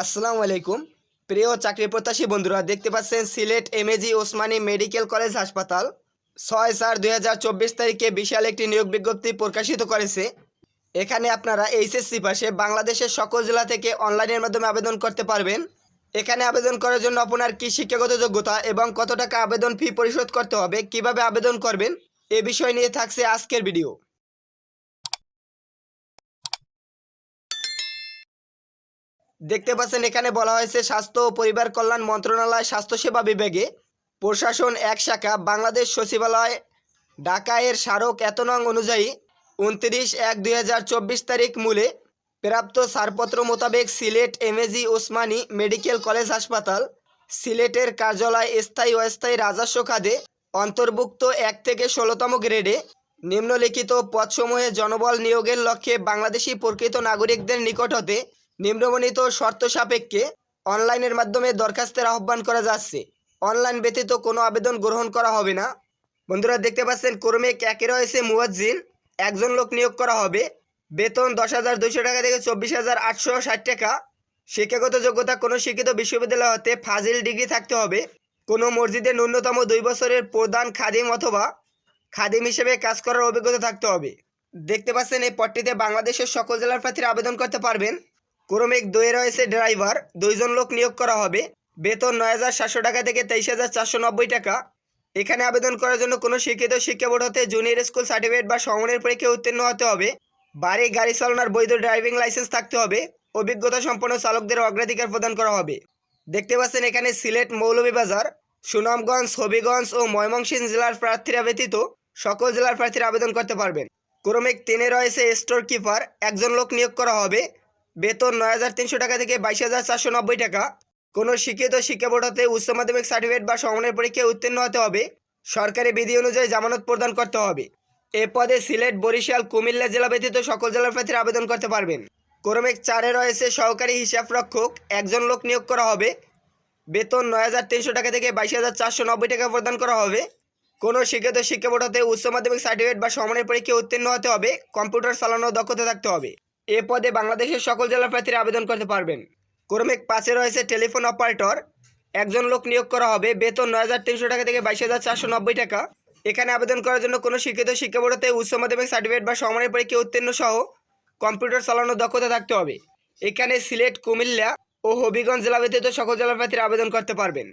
আসসালামু আলাইকুম। প্রিয় চাকরি প্রত্যাশী বন্ধুরা, দেখতে পাচ্ছেন Sylhet MAG Osmani medical college হাসপাতাল। ছয় চার দুই তারিখে বিশাল একটি নিয়োগ বিজ্ঞপ্তি প্রকাশিত করেছে। এখানে আপনারা এইচএসসি পাশে বাংলাদেশের সকল জেলা থেকে অনলাইনের মাধ্যমে আবেদন করতে পারবেন। এখানে আবেদন করার জন্য আপনার কি শিক্ষাগত যোগ্যতা এবং কত টাকা আবেদন ফি পরিশোধ করতে হবে, কীভাবে আবেদন করবেন, এ বিষয় নিয়ে থাকছে আজকের ভিডিও। দেখতে পাচ্ছেন, এখানে বলা হয়েছে স্বাস্থ্য ও পরিবার কল্যাণ মন্ত্রণালয় স্বাস্থ্যসেবা বিভাগে প্রশাসন এক শাখা, বাংলাদেশ সচিবালয় ঢাকা এর স্মারক এত নং অনুযায়ী উনত্রিশ এক দুই তারিখ মূলে প্রাপ্ত ছাড়পত্র মোতাবেক Sylhet MAG Osmani medical college হাসপাতাল, সিলেটের কার্যালয় স্থায়ী অস্থায়ী রাজস্ব খাদে অন্তর্ভুক্ত এক থেকে ষোলোতম গ্রেডে নিম্নলিখিত পদসমূহে জনবল নিয়োগের লক্ষ্যে বাংলাদেশি প্রকৃত নাগরিকদের নিকট হতে নিম্নবর্ণিত শর্ত সাপেক্ষে অনলাইনের মাধ্যমে দরখাস্তের আহ্বান করা যাচ্ছে। অনলাইন ব্যতীত কোনো আবেদন গ্রহণ করা হবে না। বন্ধুরা, দেখতে পাচ্ছেন ক্রমিক একে রয়েছে মুয়াজ্জিন। একজন লোক নিয়োগ করা হবে। বেতন দশ হাজার দুইশো টাকা থেকে চব্বিশ হাজার আটশো ষাট টাকা। শিক্ষাগত যোগ্যতা কোনো শিক্ষিত বিশ্ববিদ্যালয় হতে ফাজিল ডিগ্রি থাকতে হবে। কোনো মসজিদে ন্যূনতম দুই বছরের প্রধান খাদিম অথবা খাদিম হিসেবে কাজ করার অভিজ্ঞতা থাকতে হবে। দেখতে পাচ্ছেন, এই পদটিতে বাংলাদেশের সকল জেলার প্রার্থীরা আবেদন করতে পারবেন। ক্রমিক দুয়ে রয়েছে ড্রাইভার, দুইজন লোক নিয়োগ করা হবে। বেতন নয় হাজার সাতশো টাকা থেকে তেইশ হাজার চারশো নব্বই টাকা। এখানে আবেদন করার জন্য কোনো শিক্ষিত শিক্ষা বোর্ড হতে জুনিয়র স্কুল সার্টিফিকেট বা সমনের পরীক্ষায় উত্তীর্ণ হতে হবে। বাড়ি, গাড়ি চালানোর বৈধ ড্রাইভিং লাইসেন্স থাকতে হবে। অভিজ্ঞতা সম্পন্ন চালকদের অগ্রাধিকার প্রদান করা হবে। দেখতে পাচ্ছেন এখানে সিলেট মৌলভীবাজার, সুনামগঞ্জ, হবিগঞ্জ ও ময়মনসিংহ জেলার প্রার্থীরা ব্যতীত সকল জেলার প্রার্থীরা আবেদন করতে পারবেন। ক্রমিক তিনে রয়েছে স্টোর কিপার একজন লোক নিয়োগ করা হবে। বেতন নয় হাজার তিনশো টাকা থেকে বাইশ হাজার চারশো নব্বই টাকা। কোনো শিক্ষিত শিক্ষা বোর্ড হতে উচ্চ মাধ্যমিক সার্টিফিকেট বা সমনের পরীক্ষায় উত্তীর্ণ হতে হবে। সরকারি বিধি অনুযায়ী জামানত প্রদান করতে হবে। এ পদে সিলেট, বরিশাল, কুমিল্লা জেলা ব্যতীত সকল জেলার প্রার্থীরা আবেদন করতে পারবেন। ক্রমিক চারে রয়েছে সহকারী হিসাব রক্ষক, একজন লোক নিয়োগ করা হবে। বেতন নয় হাজার তিনশো টাকা থেকে বাইশ হাজার চারশো নব্বই টাকা প্রদান করা হবে। কোনো শিক্ষিত শিক্ষা বোর্ড হতে উচ্চ মাধ্যমিক সার্টিফিকেট বা সমনের পরীক্ষায় উত্তীর্ণ হতে হবে। কম্পিউটার চালানোর দক্ষতা থাকতে হবে। এ পদে বাংলাদেশের সকল জেলার প্রার্থীরা আবেদন করতে পারবেন। ক্রমিক পাঁচে রয়েছে টেলিফোন অপারেটর। একজন লোক নিয়োগ করা হবে। বেতন নয় হাজার তিনশো টাকা থেকে বাইশ হাজার চারশো নব্বই টাকা। এখানে আবেদন করার জন্য কোনো শিক্ষিত শিক্ষা বোর্ড উচ্চ মাধ্যমিক সার্টিফিকেট বা সমনের পরীক্ষা উত্তীর্ণ সহ কম্পিউটার চালানোর দক্ষতা থাকতে হবে। এখানে সিলেট, কুমিল্লা ও হবিগঞ্জ জেলা ব্যতীত সকল জেলার প্রার্থীরা আবেদন করতে পারবেন।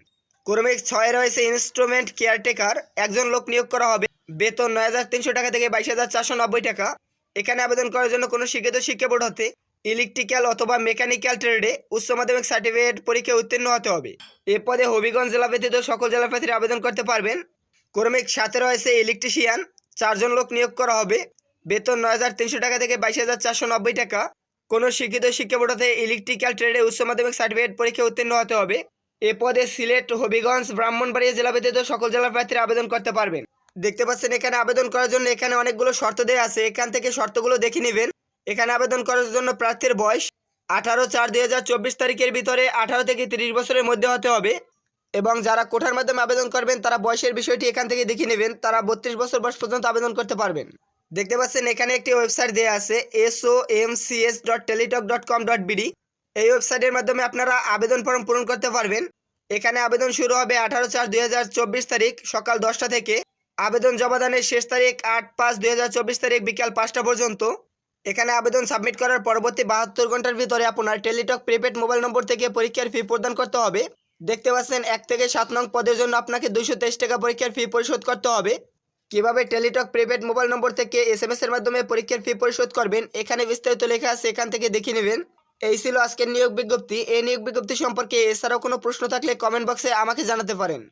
ক্রমিক ছয়ে রয়েছে ইনস্ট্রুমেন্ট কেয়ারটেকার একজন লোক নিয়োগ করা হবে। বেতন নয় হাজার তিনশো টাকা থেকে বাইশ হাজার চারশো নব্বই টাকা। এখানে আবেদন করার জন্য কোনো শিক্ষিত শিক্ষা বোর্ড হতে ইলেকট্রিক্যাল অথবা মেকানিক্যাল ট্রেডে উচ্চ মাধ্যমিক সার্টিফিকেট পরীক্ষায় উত্তীর্ণ হতে হবে। এ পদে হবিগঞ্জ জেলা ব্যতীত সকল জেলা প্রার্থীরা আবেদন করতে পারবেন। ক্রমিক সাথে রয়েছে ইলেকট্রিশিয়ান, চারজন লোক নিয়োগ করা হবে। বেতন নয় হাজার তিনশো টাকা থেকে বাইশ হাজার চারশো নব্বই টাকা। কোনো শিক্ষিত শিক্ষা বোর্ড হতে ইলেকট্রিক্যাল ট্রেডে উচ্চ মাধ্যমিক সার্টিফিকেট পরীক্ষায় উত্তীর্ণ হতে হবে। এ পদে সিলেট, হবিগঞ্জ, ব্রাহ্মণবাড়িয়া জেলা ব্যতীত সকল জেলা প্রার্থীরা আবেদন করতে পারবেন। দেখতে পাচ্ছেন, এখানে আবেদন করার জন্য এখানে অনেকগুলো শর্ত দেওয়া আছে। এখান থেকে শর্তগুলো দেখে নেবেন। এখানে আবেদন করার জন্য প্রার্থীর বয়স আঠারো চার দুই হাজার চব্বিশ তারিখের ভিতরে আঠারো থেকে তিরিশ বছরের মধ্যে হতে হবে এবং যারা কোঠার মাধ্যমে আবেদন করবেন, তারা বয়সের বিষয়টি এখান থেকে দেখে নেবেন। তারা বত্রিশ বছর বয়স পর্যন্ত আবেদন করতে পারবেন। দেখতে পাচ্ছেন, এখানে একটি ওয়েবসাইট দেওয়া আছে SO M CS dot Teletalk dot com dot BD এই ওয়েবসাইটের মাধ্যমে আপনারা আবেদন ফর্ম পূরণ করতে পারবেন। এখানে আবেদন শুরু হবে আঠারো চার দুই তারিখ সকাল দশটা থেকে। আবেদন জমাদানের শেষ তারিখ আট পাঁচ দুই তারিখ বিকাল পাঁচটা পর্যন্ত। এখানে আবেদন সাবমিট করার পরবর্তী বাহাত্তর ঘণ্টার ভিতরে আপনার টেলিটক প্রিপেড মোবাইল নম্বর থেকে পরীক্ষার ফি প্রদান করতে হবে। দেখতে পাচ্ছেন, এক থেকে সাত নং পদের জন্য আপনাকে দুশো তেইশ টাকা পরীক্ষার ফি পরিশোধ করতে হবে। কীভাবে টেলিটক প্রিপেড মোবাইল নম্বর থেকে এস এম এর মাধ্যমে পরীক্ষার ফি পরিশোধ করবেন, এখানে বিস্তারিত লেখা আছে, এখান থেকে দেখে নেবেন। এই ছিল আজকের নিয়োগ বিজ্ঞপ্তি। এই নিয়োগ বিজ্ঞপ্তি সম্পর্কে এছাড়াও কোনো প্রশ্ন থাকলে কমেন্ট বক্সে আমাকে জানাতে পারেন।